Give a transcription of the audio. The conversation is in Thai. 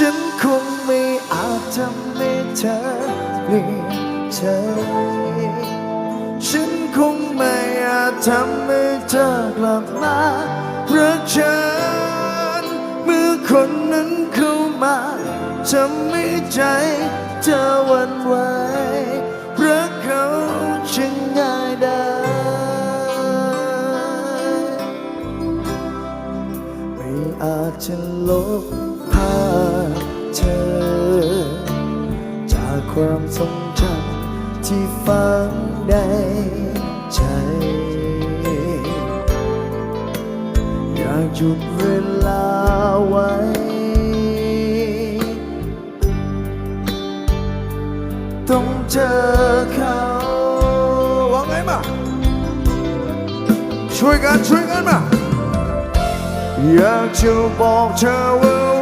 ฉันคงไม่อาจทำให้เธอเปลี่ยนใจฉันคงไม่อาจทำให้เธอกลับมารักฉันเมื่อคนนั้นเข้ามาทำให้ใจเธอหวันไหวรักเขาช่างง่ายได้ไม่อาจจะลบภาพ ความทรงจำที่ฝังในใจอยากหยุดเวลาไว้ ต้องเจอเขาว่าไงมาช่วยกันช่วยกันมาอยากจะบอกเธอว่า